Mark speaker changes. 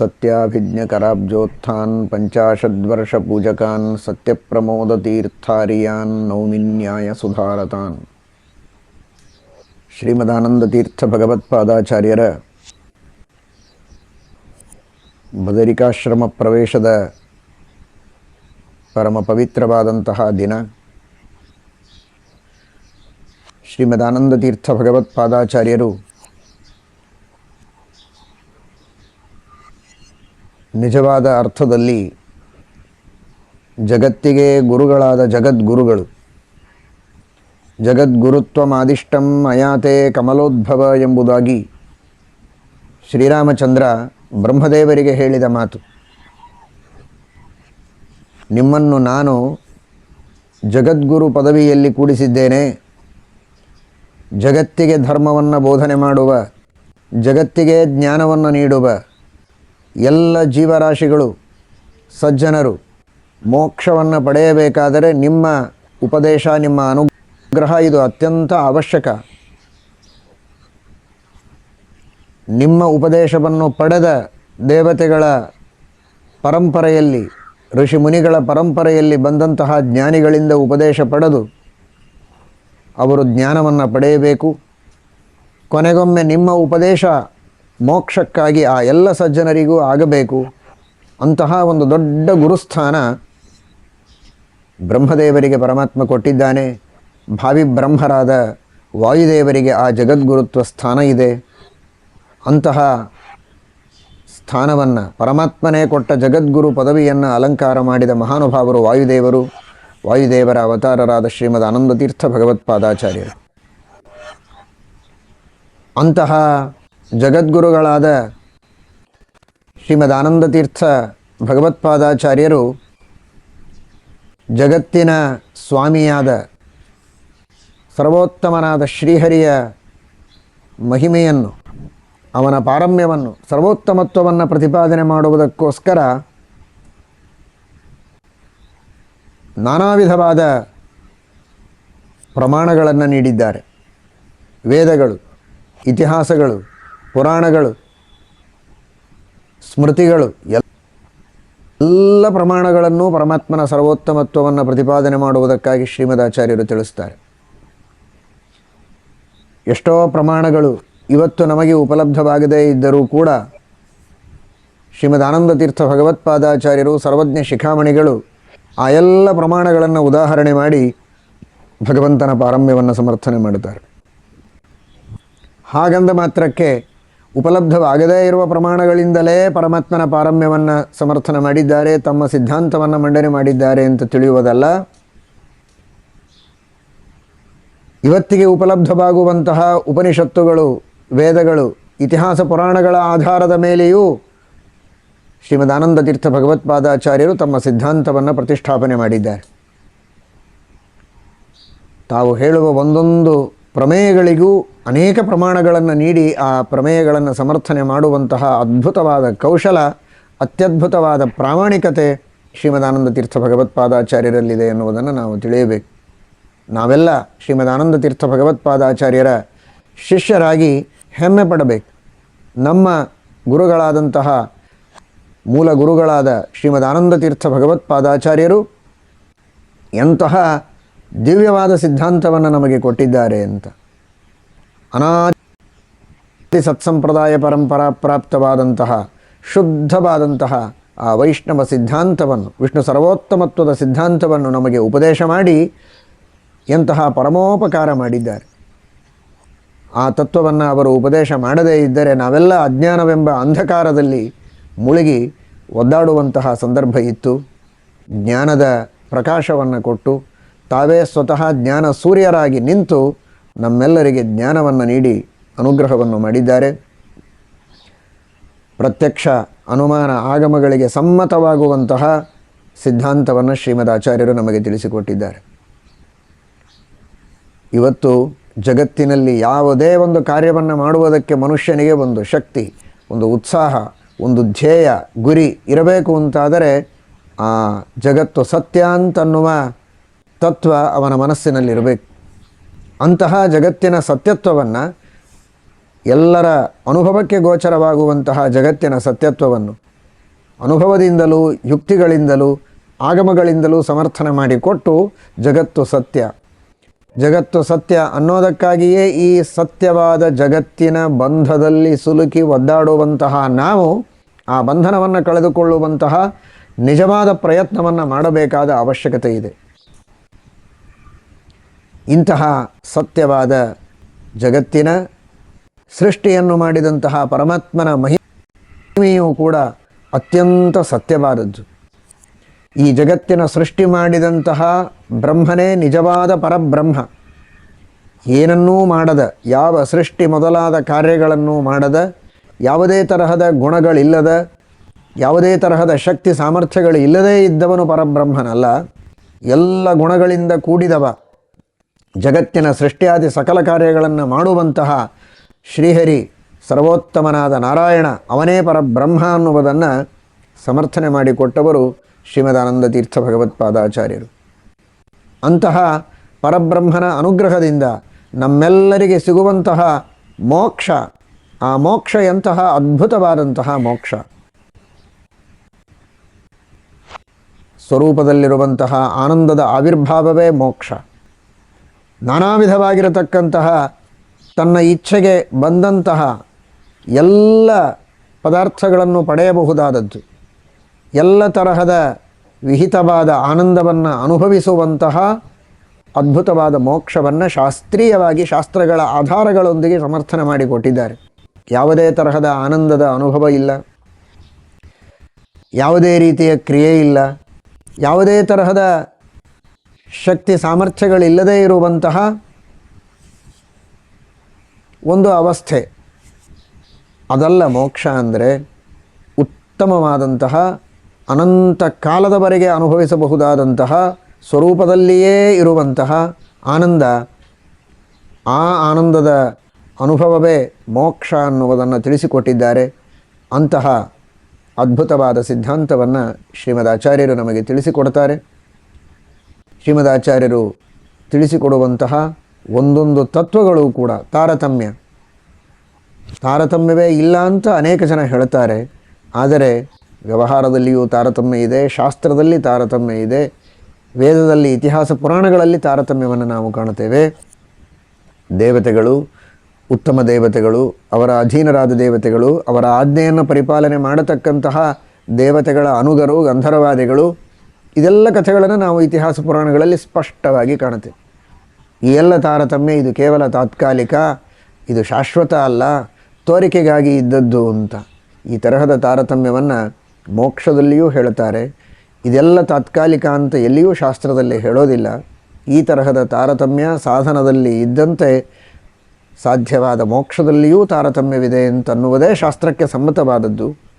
Speaker 1: ಸತ್ಯಾಭಿಜ್ಞಕರಾಬ್ಜೋತ್ಥಾನ್ ಪಂಚಾಶದ್ವರ್ಷಪೂಜಕಾನ್ ಸತ್ಯಪ್ರಮೋದತೀರ್ಥಾರಿಯಾನ್ ನೌಮಿನ್ಯಾಯ ಸುಧಾರತಾನ್ ಶ್ರೀಮದಾನಂದತೀರ್ಥ ಭಗವತ್ಪಾದಾಚಾರ್ಯರ ಬದರಿಕಾಶ್ರಮ ಪ್ರವೇಶದ ಪರಮ ಪವಿತ್ರವಾದಂತಹ ದಿನ. ಶ್ರೀಮದಾನಂದತೀರ್ಥ ಭಗವತ್ಪಾದಾಚಾರ್ಯರು ನಿಜವಾದ ಅರ್ಥದಲ್ಲಿ ಜಗತ್ತಿಗೆ ಗುರುಗಳಾದ ಜಗದ್ಗುರುಗಳು. ಜಗದ್ಗುರುತ್ವಮಾದಿಷ್ಟಂ ಅಯಾತೆ ಕಮಲೋದ್ಭವ ಎಂಬುದಾಗಿ ಶ್ರೀರಾಮಚಂದ್ರ ಬ್ರಹ್ಮದೇವರಿಗೆ ಹೇಳಿದ ಮಾತು. ನಿಮ್ಮನ್ನು ನಾನು ಜಗದ್ಗುರು ಪದವಿಯಲ್ಲಿ ಕೂಡಿಸಿದ್ದೇನೆ. ಜಗತ್ತಿಗೆ ಧರ್ಮವನ್ನು ಬೋಧನೆ ಮಾಡುವ, ಜಗತ್ತಿಗೆ ಜ್ಞಾನವನ್ನು ನೀಡುವ ಎಲ್ಲ ಜೀವರಾಶಿಗಳು ಸಜ್ಜನರು ಮೋಕ್ಷವನ್ನು ಪಡೆಯಬೇಕಾದರೆ ನಿಮ್ಮ ಉಪದೇಶ, ನಿಮ್ಮ ಅನುಗ್ರಹ ಇದು ಅತ್ಯಂತ ಅವಶ್ಯಕ. ನಿಮ್ಮ ಉಪದೇಶವನ್ನು ಪಡೆದ ದೇವತೆಗಳ ಪರಂಪರೆಯಲ್ಲಿ, ಋಷಿ ಮುನಿಗಳ ಪರಂಪರೆಯಲ್ಲಿ ಬಂದಂತಹ ಜ್ಞಾನಿಗಳಿಂದ ಉಪದೇಶ ಪಡೆದು ಅವರು ಜ್ಞಾನವನ್ನು ಪಡೆಯಬೇಕು. ಕೊನೆಗೊಮ್ಮೆ ನಿಮ್ಮ ಉಪದೇಶ ಮೋಕ್ಷಕ್ಕಾಗಿ ಆ ಎಲ್ಲ ಸಜ್ಜನರಿಗೂ ಆಗಬೇಕು ಅಂತಹ ಒಂದು ದೊಡ್ಡ ಗುರುಸ್ಥಾನ ಬ್ರಹ್ಮದೇವರಿಗೆ ಪರಮಾತ್ಮ ಕೊಟ್ಟಿದ್ದಾನೆ. ಭಾವಿ ಬ್ರಹ್ಮರಾದ ವಾಯುದೇವರಿಗೆ ಆ ಜಗದ್ಗುರುತ್ವ ಸ್ಥಾನ ಇದೆ. ಅಂತಹ ಸ್ಥಾನವನ್ನು ಪರಮಾತ್ಮನೇ ಕೊಟ್ಟ ಜಗದ್ಗುರು ಪದವಿಯನ್ನು ಅಲಂಕಾರ ಮಾಡಿದ ಮಹಾನುಭಾವರು ವಾಯುದೇವರು, ವಾಯುದೇವರ ಅವತಾರರಾದ ಶ್ರೀಮದ್ ಆನಂದತೀರ್ಥ ಭಗವತ್ಪಾದಾಚಾರ್ಯರು. ಅಂತಹ ಜಗದ್ಗುರುಗಳಾದ ಶ್ರೀಮದ್ ಆನಂದತೀರ್ಥ ಭಗವತ್ಪಾದಾಚಾರ್ಯರು ಜಗತ್ತಿನ ಸ್ವಾಮಿಯಾದ ಸರ್ವೋತ್ತಮನಾದ ಶ್ರೀಹರಿಯ ಮಹಿಮೆಯನ್ನು, ಅವನ ಪಾರಮ್ಯವನ್ನು, ಸರ್ವೋತ್ತಮತ್ವವನ್ನು ಪ್ರತಿಪಾದನೆ ಮಾಡುವುದಕ್ಕೋಸ್ಕರ ನಾನಾ ವಿಧವಾದ ಪ್ರಮಾಣಗಳನ್ನು ನೀಡಿದ್ದಾರೆ. ವೇದಗಳು, ಇತಿಹಾಸಗಳು ಪುರಾಣಗಳು, ಸ್ಮೃತಿಗಳು, ಎಲ್ಲ ಪ್ರಮಾಣಗಳನ್ನು ಪರಮಾತ್ಮನ ಸರ್ವೋತ್ತಮತ್ವವನ್ನು ಪ್ರತಿಪಾದನೆ ಮಾಡುವುದಕ್ಕಾಗಿ ಶ್ರೀಮದಾಚಾರ್ಯರು ತಿಳಿಸ್ತಾರೆ. ಎಷ್ಟೋ ಪ್ರಮಾಣಗಳು ಇವತ್ತು ನಮಗೆ ಉಪಲಬ್ಧವಾಗದೇ ಇದ್ದರೂ ಕೂಡ ಶ್ರೀಮದ್ ಆನಂದತೀರ್ಥ ಭಗವತ್ಪಾದಾಚಾರ್ಯರು ಸರ್ವಜ್ಞ ಶಿಖಾಮಣಿಗಳು ಆ ಎಲ್ಲ ಪ್ರಮಾಣಗಳನ್ನು ಉದಾಹರಣೆ ಮಾಡಿ ಭಗವಂತನ ಪಾರಮ್ಯವನ್ನು ಸಮರ್ಥನೆ ಮಾಡುತ್ತಾರೆ ಹಾಗಂದ ಮಾತ್ರಕ್ಕೆ ಉಪಲಬ್ಧವಾಗದೇ ಇರುವ ಪ್ರಮಾಣಗಳಿಂದಲೇ ಪರಮಾತ್ಮನ ಪಾರಮ್ಯವನ್ನು ಸಮರ್ಥನ ಮಾಡಿದ್ದಾರೆ, ತಮ್ಮ ಸಿದ್ಧಾಂತವನ್ನು ಮಂಡನೆ ಮಾಡಿದ್ದಾರೆ ಅಂತ ತಿಳಿಯುವುದಲ್ಲ. ಇವತ್ತಿಗೆ ಉಪಲಬ್ಧವಾಗುವಂತಹ ಉಪನಿಷತ್ತುಗಳು, ವೇದಗಳು, ಇತಿಹಾಸ ಪುರಾಣಗಳ ಆಧಾರದ ಮೇಲೆಯೂ ಶ್ರೀಮದಾನಂದ ಆನಂದತೀರ್ಥ ಭಗವತ್ಪಾದಾಚಾರ್ಯರು ತಮ್ಮ ಸಿದ್ಧಾಂತವನ್ನು ಪ್ರತಿಷ್ಠಾಪನೆ ಮಾಡಿದ್ದಾರೆ. ತಾವು ಹೇಳುವ ಒಂದೊಂದು ಪ್ರಮೇಯಗಳಿಗೂ ಅನೇಕ ಪ್ರಮಾಣಗಳನ್ನು ನೀಡಿ ಆ ಪ್ರಮೇಯಗಳನ್ನು ಸಮರ್ಥನೆ ಮಾಡುವಂತಹ ಅದ್ಭುತವಾದ ಕೌಶಲ, ಅತ್ಯದ್ಭುತವಾದ ಪ್ರಾಮಾಣಿಕತೆ ಶ್ರೀಮದಾನಂದ ತೀರ್ಥ ಭಗವತ್ಪಾದಾಚಾರ್ಯರಲ್ಲಿದೆ ಎನ್ನುವುದನ್ನು ನಾವು ತಿಳಿಯಬೇಕು. ನಾವೆಲ್ಲ ಶ್ರೀಮದಾನಂದ ತೀರ್ಥ ಭಗವತ್ಪಾದಾಚಾರ್ಯರ ಶಿಷ್ಯರಾಗಿ ಹೆಮ್ಮೆ ಪಡಬೇಕು. ನಮ್ಮ ಗುರುಗಳಾದಂತಹ ಮೂಲ ಗುರುಗಳಾದ ಶ್ರೀಮದಾನಂದ ತೀರ್ಥ ಭಗವತ್ಪಾದಾಚಾರ್ಯರು ಎಂತಹ ದಿವ್ಯವಾದ ಸಿದ್ಧಾಂತವನ್ನು ನಮಗೆ ಕೊಟ್ಟಿದ್ದಾರೆ ಅಂತ. ಅನಾದಿ ಸತ್ಸಂಪ್ರದಾಯ ಪರಂಪರಾ ಪ್ರಾಪ್ತವಾದಂತಹ, ಶುದ್ಧವಾದಂತಹ ಆ ವೈಷ್ಣವ ಸಿದ್ಧಾಂತವನ್ನು, ವಿಷ್ಣು ಸರ್ವೋತ್ತಮತ್ವದ ಸಿದ್ಧಾಂತವನ್ನು ನಮಗೆ ಉಪದೇಶ ಮಾಡಿ ಎಂತಹ ಪರಮೋಪಕಾರ ಮಾಡಿದ್ದಾರೆ. ಆ ತತ್ವವನ್ನು ಅವರು ಉಪದೇಶ ಮಾಡದೇ ಇದ್ದರೆ ನಾವೆಲ್ಲ ಅಜ್ಞಾನವೆಂಬ ಅಂಧಕಾರದಲ್ಲಿ ಮುಳುಗಿ ಒದ್ದಾಡುವಂತಹ ಸಂದರ್ಭ ಇತ್ತು. ಜ್ಞಾನದ ಪ್ರಕಾಶವನ್ನು ಕೊಟ್ಟು ತಾವೇ ಸ್ವತಃ ಜ್ಞಾನ ಸೂರ್ಯರಾಗಿ ನಿಂತು ನಮ್ಮೆಲ್ಲರಿಗೆ ಜ್ಞಾನವನ್ನು ನೀಡಿ ಅನುಗ್ರಹವನ್ನು ಮಾಡಿದ್ದಾರೆ. ಪ್ರತ್ಯಕ್ಷ ಅನುಮಾನ ಆಗಮಗಳಿಗೆ ಸಮ್ಮತವಾಗುವಂತಹ ಸಿದ್ಧಾಂತವನ್ನು ಶ್ರೀಮದ್ ಆಚಾರ್ಯರು ನಮಗೆ ತಿಳಿಸಿಕೊಟ್ಟಿದ್ದಾರೆ. ಇವತ್ತು ಜಗತ್ತಿನಲ್ಲಿ ಯಾವುದೇ ಒಂದು ಕಾರ್ಯವನ್ನು ಮಾಡುವುದಕ್ಕೆ ಮನುಷ್ಯನಿಗೆ ಒಂದು ಶಕ್ತಿ, ಒಂದು ಉತ್ಸಾಹ, ಒಂದು ಧ್ಯೇಯ, ಗುರಿ ಇರಬೇಕು ಅಂತಾದರೆ ಆ ಜಗತ್ತು ಸತ್ಯ ಅಂತನ್ನುವ ತತ್ವ ಅವನ ಮನಸ್ಸಿನಲ್ಲಿರಬೇಕು. ಅಂತಹ ಜಗತ್ತಿನ ಸತ್ಯತ್ವವನ್ನು ಎಲ್ಲರ ಅನುಭವಕ್ಕೆ ಗೋಚರವಾಗುವಂತಹ ಜಗತ್ತಿನ ಸತ್ಯತ್ವವನ್ನು ಅನುಭವದಿಂದಲೂ, ಯುಕ್ತಿಗಳಿಂದಲೂ, ಆಗಮಗಳಿಂದಲೂ ಸಮರ್ಥನೆ ಮಾಡಿಕೊಟ್ಟು ಜಗತ್ತು ಸತ್ಯ. ಜಗತ್ತು ಸತ್ಯ ಅನ್ನೋದಕ್ಕಾಗಿಯೇ ಈ ಸತ್ಯವಾದ ಜಗತ್ತಿನ ಬಂಧದಲ್ಲಿ ಸುಲುಕಿ ಒದ್ದಾಡುವಂತಹ ನಾವು ಆ ಬಂಧನವನ್ನು ಕಳೆದುಕೊಳ್ಳುವಂತಹ ನಿಜವಾದ ಪ್ರಯತ್ನವನ್ನು ಮಾಡಬೇಕಾದ ಅವಶ್ಯಕತೆ ಇದೆ. ಇಂತಹ ಸತ್ಯವಾದ ಜಗತ್ತಿನ ಸೃಷ್ಟಿಯನ್ನು ಮಾಡಿದಂತಹ ಪರಮಾತ್ಮನ ಮಹಿಮೆಯೂ ಕೂಡ ಅತ್ಯಂತ ಸತ್ಯವಾದದ್ದು. ಈ ಜಗತ್ತಿನ ಸೃಷ್ಟಿ ಮಾಡಿದಂತಹ ಬ್ರಹ್ಮನೇ ನಿಜವಾದ ಪರಬ್ರಹ್ಮ. ಏನನ್ನೂ ಮಾಡದ, ಯಾವ ಸೃಷ್ಟಿ ಮೊದಲಾದ ಕಾರ್ಯಗಳನ್ನು ಮಾಡದ, ಯಾವುದೇ ತರಹದ ಗುಣಗಳಿಲ್ಲದ, ಯಾವುದೇ ತರಹದ ಶಕ್ತಿ ಸಾಮರ್ಥ್ಯಗಳು ಇಲ್ಲದೇ ಇದ್ದವನು ಪರಬ್ರಹ್ಮನಲ್ಲ. ಎಲ್ಲ ಗುಣಗಳಿಂದ ಕೂಡಿದವ. ಜಗತ್ತಿನ ಸೃಷ್ಟಿಯಾದಿ ಸಕಲ ಕಾರ್ಯಗಳನ್ನು ಮಾಡುವಂತಹ ಶ್ರೀಹರಿ ಸರ್ವೋತ್ತಮನಾದ ನಾರಾಯಣ ಅವನೇ ಪರಬ್ರಹ್ಮ ಅನ್ನುವುದನ್ನು ಸಮರ್ಥನೆ ಮಾಡಿಕೊಟ್ಟವರು ಶ್ರೀಮದಾನಂದ ತೀರ್ಥ ಭಗವತ್ಪಾದಾಚಾರ್ಯರು ಅಂತಹ ಪರಬ್ರಹ್ಮನ ಅನುಗ್ರಹದಿಂದ ನಮ್ಮೆಲ್ಲರಿಗೆ ಸಿಗುವಂತಹ ಮೋಕ್ಷ, ಆ ಮೋಕ್ಷ ಎಂತಹ ಅದ್ಭುತವಾದಂತಹ ಮೋಕ್ಷ. ಸ್ವರೂಪದಲ್ಲಿರುವಂತಹ ಆನಂದದ ಆವಿರ್ಭಾವವೇ ಮೋಕ್ಷ. ನಾನಾ ವಿಧವಾಗಿರತಕ್ಕಂತಹ ತನ್ನ ಇಚ್ಛೆಗೆ ಬಂದಂತಹ ಎಲ್ಲ ಪದಾರ್ಥಗಳನ್ನು ಪಡೆಯಬಹುದಾದದ್ದು. ಎಲ್ಲ ತರಹದ ವಿಹಿತವಾದ ಆನಂದವನ್ನು ಅನುಭವಿಸುವಂತಹ ಅದ್ಭುತವಾದ ಮೋಕ್ಷವನ್ನು ಶಾಸ್ತ್ರೀಯವಾಗಿ ಶಾಸ್ತ್ರಗಳ ಆಧಾರಗಳೊಂದಿಗೆ ಸಮರ್ಥನೆ ಮಾಡಿಕೊಟ್ಟಿದ್ದಾರೆ. ಯಾವುದೇ ತರಹದ ಆನಂದದ ಅನುಭವ ಇಲ್ಲ. ಯಾವುದೇ ರೀತಿಯ ಕ್ರಿಯೆ ಇಲ್ಲ. ಯಾವುದೇ ತರಹದ ಶಕ್ತಿ ಸಾಮರ್ಥ್ಯಗಳಿಲ್ಲದೇ ಇರುವಂತಹ ಒಂದು ಅವಸ್ಥೆ. ಅದಲ್ಲ ಮೋಕ್ಷ ಅಂದರೆ ಉತ್ತಮವಾದಂತಹ ಅನಂತ ಕಾಲದವರೆಗೆ ಅನುಭವಿಸಬಹುದಾದಂತಹ ಸ್ವರೂಪದಲ್ಲಿಯೇ ಇರುವಂತಹ ಆನಂದ. ಆ ಆನಂದದ ಅನುಭವವೇ ಮೋಕ್ಷ ಅನ್ನುವುದನ್ನು ತಿಳಿಸಿಕೊಟ್ಟಿದ್ದಾರೆ. ಅಂತಹ ಅದ್ಭುತವಾದ ಸಿದ್ಧಾಂತವನ್ನು ಶ್ರೀಮದ್ ಆಚಾರ್ಯರು ನಮಗೆ ತಿಳಿಸಿಕೊಡ್ತಾರೆ. ಶ್ರೀಮದ್ ಆಚಾರ್ಯರು ತಿಳಿಸಿಕೊಡುವಂತಹ ಒಂದೊಂದು ತತ್ವಗಳು ಕೂಡ ತಾರತಮ್ಯ. ತಾರತಮ್ಯವೇ ಇಲ್ಲ ಅಂತ ಅನೇಕ ಜನ ಹೇಳ್ತಾರೆ. ಆದರೆ ವ್ಯವಹಾರದಲ್ಲಿಯೂ ತಾರತಮ್ಯ ಇದೆ, ಶಾಸ್ತ್ರದಲ್ಲಿ ತಾರತಮ್ಯ ಇದೆ, ವೇದದಲ್ಲಿ ಇತಿಹಾಸ ಪುರಾಣಗಳಲ್ಲಿ ತಾರತಮ್ಯವನ್ನು ನಾವು ಕಾಣುತ್ತೇವೆ. ದೇವತೆಗಳು, ಉತ್ತಮ ದೇವತೆಗಳು, ಅವರ ಅಧೀನರಾದ ದೇವತೆಗಳು, ಅವರ ಆಜ್ಞೆಯನ್ನು ಪರಿಪಾಲನೆ ಮಾಡತಕ್ಕಂತಹ ದೇವತೆಗಳ ಅನುಗರು ಗಂಧರ್ವಾದಿಗಳು ಇದೆಲ್ಲ ಕಥೆಗಳನ್ನು ನಾವು ಇತಿಹಾಸ ಪುರಾಣಗಳಲ್ಲಿ ಸ್ಪಷ್ಟವಾಗಿ ಕಾಣುತ್ತೇವೆ. ಈ ಎಲ್ಲ ತಾರತಮ್ಯ ಇದು ಕೇವಲ ತಾತ್ಕಾಲಿಕ, ಇದು ಶಾಶ್ವತ ಅಲ್ಲ, ತೋರಿಕೆಗಾಗಿ ಇದ್ದದ್ದು ಅಂತ. ಈ ತರಹದ ತಾರತಮ್ಯವನ್ನು ಮೋಕ್ಷದಲ್ಲಿಯೂ ಹೇಳುತ್ತಾರೆ. ಇದೆಲ್ಲ ತಾತ್ಕಾಲಿಕ ಅಂತ ಎಲ್ಲಿಯೂ ಶಾಸ್ತ್ರದಲ್ಲಿ ಹೇಳೋದಿಲ್ಲ. ಈ ತರಹದ ತಾರತಮ್ಯ ಸಾಧನದಲ್ಲಿ ಇದ್ದಂತೆ ಸಾಧ್ಯವಾದ ಮೋಕ್ಷದಲ್ಲಿಯೂ ತಾರತಮ್ಯವಿದೆ ಅಂತನ್ನುವುದೇ ಶಾಸ್ತ್ರಕ್ಕೆ ಸಮ್ಮತವಾದದ್ದು.